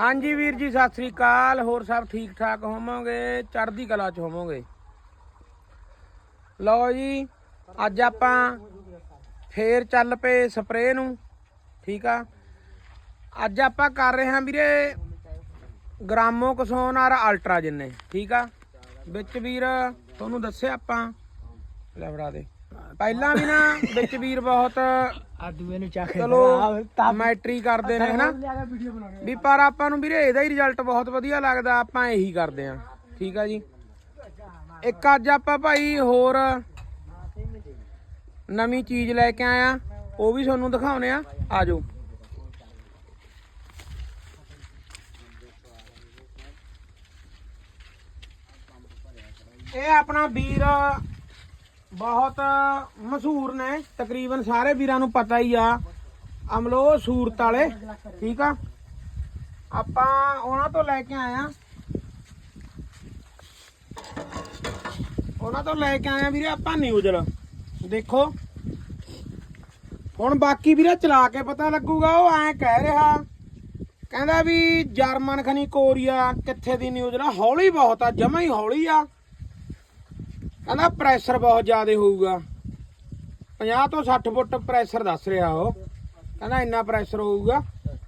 ਹਾਂਜੀ ਵੀਰ ਜੀ, ਸਤਿ ਸ੍ਰੀ ਅਕਾਲ। ਹੋਰ ਸਭ ਠੀਕ ਠਾਕ ਹੋਵੋਗੇ? ਚੜ੍ਹਦੀ ਕਲਾ ਚ ਹੋਵੋਗੇ। ਲਓ ਜੀ, ਅੱਜ ਆਪਾਂ ਫੇਰ ਚੱਲ ਪਏ ਸਪਰੇਅ ਨੂੰ, ਠੀਕ ਆ? ਅੱਜ ਆਪਾਂ ਕਰ ਰਹੇ ਹਾਂ ਵੀਰੇ ਗ੍ਰਾਮੋ ਕਸੋਨ ਔਰ ਅਲਟਰਾ ਜਿੰਨੇ, ਠੀਕ ਆ? ਵਿੱਚ ਵੀਰ, ਤੁਹਾਨੂੰ ਦੱਸਿਆ ਆਪਾਂ? ਲੈ ਫੜਾ ਦੇ। ਪਹਿਲਾਂ ਵੀ ਨਾ ਵਿੱਚ ਵੀਰ ਬਹੁਤ ਆ ਦੂਏ ਨੂੰ ਚੱਕ ਚਲੋ ਮੈਟਰੀ ਕਰਦੇ ਨੇ ਹਨਾ? ਵੀ ਪਰ ਆਪਾਂ ਨੂੰ ਵੀਰੇ ਇਹਦਾ ਹੀ ਰਿਜ਼ਲਟ ਬਹੁਤ ਵਧੀਆ ਲੱਗਦਾ ਆਪਾਂ ਇਹੀ ਕਰਦੇ ਆਂ ਠੀਕ ਆ ਜੀ? ਇੱਕ ਅੱਜ ਆਪਾਂ ਭਾਈ ਹੋਰ ਨਵੀਂ ਚੀਜ਼ ਲੈ ਕੇ ਆਇਆ ਉਹ ਵੀ ਤੁਹਾਨੂੰ ਦਿਖਾਉਨੇ ਆ। ਆਜੋ। ਇਹ ਆਪਣਾ ਵੀਰ ਬਹੁਤ ਮਸ਼ਹੂਰ ਨੇ। ਤਕਰੀਬਨ ਸਾਰੇ ਵੀਰਾਂ ਨੂੰ ਪਤਾ ਹੀ ਆ। ਅਮਲੋ ਸੂਰਤ ਵਾਲੇ, ਠੀਕ ਆ? ਆਪਾਂ ਉਹਨਾਂ ਤੋਂ ਲੈ ਕੇ ਆਏ ਆਇਆ ਉਹਨਾਂ ਤੋਂ ਲੈ ਕੇ ਆਇਆ ਵੀਰੇ ਆਪਾਂ ਨਿਊਜ਼ਲ। ਦੇਖੋ। ਹੁਣ ਬਾਕੀ ਵੀਰੇ ਚਲਾ ਕੇ ਪਤਾ ਲੱਗੂਗਾ, ਉਹ ਐਂ ਕਹਿ ਰਿਹਾ। ਕਹਿੰਦਾ ਵੀ ਜਰਮਨ ਖਨੀ ਕੋਰੀਆ ਕਿੱਥੇ ਦੀ ਨਿਊਜ਼ਲ ਹੌਲੀ ਬਹੁਤ ਆ, ਜਮਾ ਹੀ ਹੌਲੀ ਆ। ਕਹਿੰਦਾ ਪ੍ਰੈਸ਼ਰ ਬਹੁਤ ਜ਼ਿਆਦਾ ਹੋਊਗਾ। 50 ਤੋਂ 60 ਫੁੱਟ ਪ੍ਰੈਸ਼ਰ ਦੱਸ ਰਿਹਾ ਉਹ। ਕਹਿੰਦਾ ਇੰਨਾ ਪ੍ਰੈਸ਼ਰ ਹੋਊਗਾ।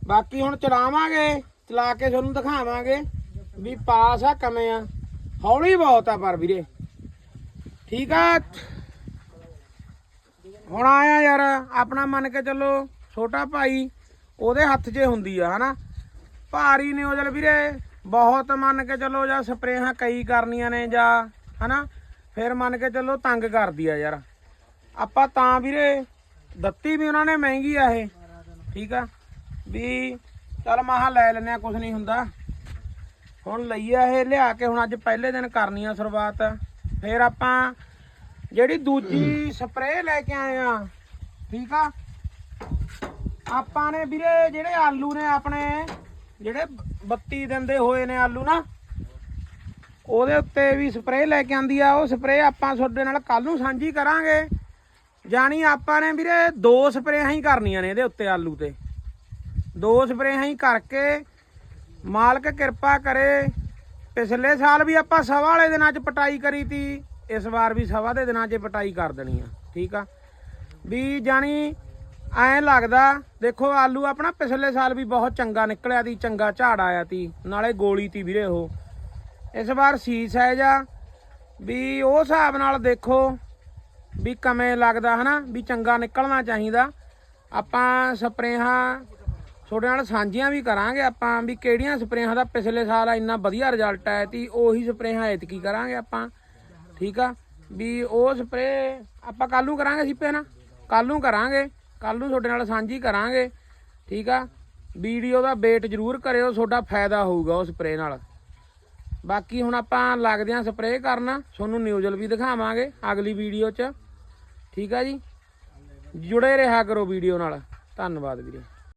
ਬਾਕੀ ਹੁਣ ਚਲਾਵਾਂਗੇ ਚਲਾ ਕੇ ਤੁਹਾਨੂੰ ਦਿਖਾਵਾਂਗੇ ਵੀ ਪਾਸ ਆ ਕਮੇ ਆ। ਹੌਲੀ ਬਹੁਤ ਆ ਪਰ ਵੀਰੇ। ਠੀਕ ਆ? ਹੁਣ ਆਇਆ ਯਾਰ, ਆਪਣਾ ਮੰਨ ਕੇ ਚੱਲੋ ਛੋਟਾ ਭਾਈ, ਉਹਦੇ ਹੱਥ 'ਚ ਹੁੰਦੀ ਆ, ਹਨਾ। ਭਾਰੀ ਨਿਊਜ਼ਲ ਵੀਰੇ, ਬਹੁਤ ਮੰਨ ਕੇ ਚੱਲੋ ਜਾਂ ਸਪਰੇਹਾਂ ਕਈ ਕਰਨੀਆਂ ਨੇ ਜਾਂ, ਹਨਾ। ਫਿਰ ਮੰਨ ਕੇ ਚੱਲੋ ਤੰਗ ਕਰਦੀ ਆ ਯਾਰ। ਆਪਾਂ ਤਾਂ ਵੀਰੇ ਦਿੱਤੀ ਵੀ ਉਹਨਾਂ ਨੇ ਮਹਿੰਗੀ ਆ ਇਹ, ਠੀਕ ਆ? ਵੀ ਚੱਲ ਮਾਹਾ ਲੈ ਲੈਨੇ ਆ ਕੁਝ ਨਹੀਂ ਹੁੰਦਾ। ਹੁਣ ਲਈ ਆ ਇਹ, ਲਿਆ ਕੇ ਹੁਣ ਅੱਜ ਪਹਿਲੇ ਦਿਨ ਕਰਨੀ ਆ ਸ਼ੁਰੂਆਤ। ਫਿਰ ਆਪਾਂ ਜਿਹੜੀ ਦੂਜੀ ਸਪਰੇਅ ਲੈ ਕੇ ਆਏ ਆ, ਠੀਕ ਆ? ਆਪਾਂ ਨੇ ਵੀਰੇ ਜਿਹੜੇ ਆਲੂ ਨੇ ਆਪਣੇ, ਜਿਹੜੇ 32 ਦਿਨ ਦੇ ਹੋਏ ਨੇ ਆਲੂ ਨਾ ਉਹਦੇ ਉੱਤੇ ਵੀ ਸਪਰੇਅ ਲੈ ਕੇ ਆਂਦੀ ਆ, ਉਹ ਸਪਰੇਅ ਆਪਾਂ ਤੁਹਾਡੇ ਨਾਲ ਕੱਲ ਨੂੰ ਸਾਂਝੀ ਕਰਾਂਗੇ। ਜਾਣੀ ਆਪਾਂ ਨੇ ਵੀਰੇ ਦੋ ਸਪਰੇਹਾਂ ਹੀ ਕਰਨੀਆਂ ਨੇ ਇਹਦੇ ਉੱਤੇ ਆਲੂ ਤੇ। ਦੋ ਸਪਰੇਹਾਂ ਹੀ ਕਰਕੇ ਮਾਲਕ ਕਿਰਪਾ ਕਰੇ। ਪਿਛਲੇ ਸਾਲ ਵੀ ਆਪਾਂ ਸਵਾ ਵਾਲੇ ਦਿਨਾਂ 'ਚ ਪਟਾਈ ਕਰੀ ਤੀ, ਇਸ ਵਾਰ ਵੀ ਸਵਾ ਦੇ ਦਿਨਾਂ 'ਚ ਪਟਾਈ ਕਰ ਦੇਣੀ ਆ, ਠੀਕ ਆ? ਵੀ ਜਾਣੀ ਐਂ ਲੱਗਦਾ, ਦੇਖੋ ਆਲੂ ਆਪਣਾ ਪਿਛਲੇ ਸਾਲ ਵੀ ਬਹੁਤ ਚੰਗਾ ਨਿਕਲਿਆ ਤੀ, ਚੰਗਾ ਝਾੜ ਆਇਆ ਤੀ, ਨਾਲੇ ਗੋਲੀ ਤੀ ਵੀਰੇ ਉਹ। ਇਸ ਵਾਰ ਸੀ ਸਾਈਜ਼ ਆ। ਵੀ ਉਹ ਹਿਸਾਬ ਨਾਲ ਦੇਖੋ ਵੀ ਕਵੇਂ ਲੱਗਦਾ ਹਨਾ, ਵੀ ਚੰਗਾ ਨਿਕਲਣਾ ਚਾਹੀਦਾ। ਆਪਾਂ ਸਪਰੇਹਾਂ ਤੁਹਾਡੇ ਨਾਲ ਸਾਂਝੀਆਂ ਵੀ ਕਰਾਂਗੇ ਆਪਾਂ, ਵੀ ਕਿਹੜੀਆਂ ਸਪਰੇਹਾਂ ਦਾ ਪਿਛਲੇ ਸਾਲ ਇੰਨਾ ਵਧੀਆ ਰਿਜ਼ਲਟ ਆਇਆ ਤੀ ਉਹੀ ਸਪਰੇਹਾਂ ਐਤਕੀ ਕਰਾਂਗੇ ਆਪਾਂ। ਠੀਕ ਆ? ਵੀ ਉਹ ਸਪਰੇ ਆਪਾਂ ਕੱਲ ਨੂੰ ਕਰਾਂਗੇ ਸਿੱਪੇ ਨਾ ਕੱਲ ਨੂੰ ਕਰਾਂਗੇ ਕੱਲ ਨੂੰ ਤੁਹਾਡੇ ਨਾਲ ਸਾਂਝੀ ਕਰਾਂਗੇ। ਠੀਕ ਆ? ਵੀਡੀਓ ਦਾ ਵੇਟ ਜ਼ਰੂਰ ਕਰਿਓ, ਤੁਹਾਡਾ ਫਾਇਦਾ ਹੋਊਗਾ ਉਹ ਸਪਰੇ ਨਾਲ। ਬਾਕੀ ਹੁਣ ਆਪਾਂ ਲੱਗਦੇ ਆਂ ਸਪਰੇਅ ਕਰਨਾ, ਤੁਹਾਨੂੰ ਨਿਊਜ਼ਲ ਵੀ ਦਿਖਾਵਾਂਗੇ ਅਗਲੀ ਵੀਡੀਓ 'ਚ। ਠੀਕ ਆ ਜੀ? ਜੁੜੇ ਰਿਹਾ ਕਰੋ ਵੀਡੀਓ ਨਾਲ। ਧੰਨਵਾਦ ਵੀਰੇ।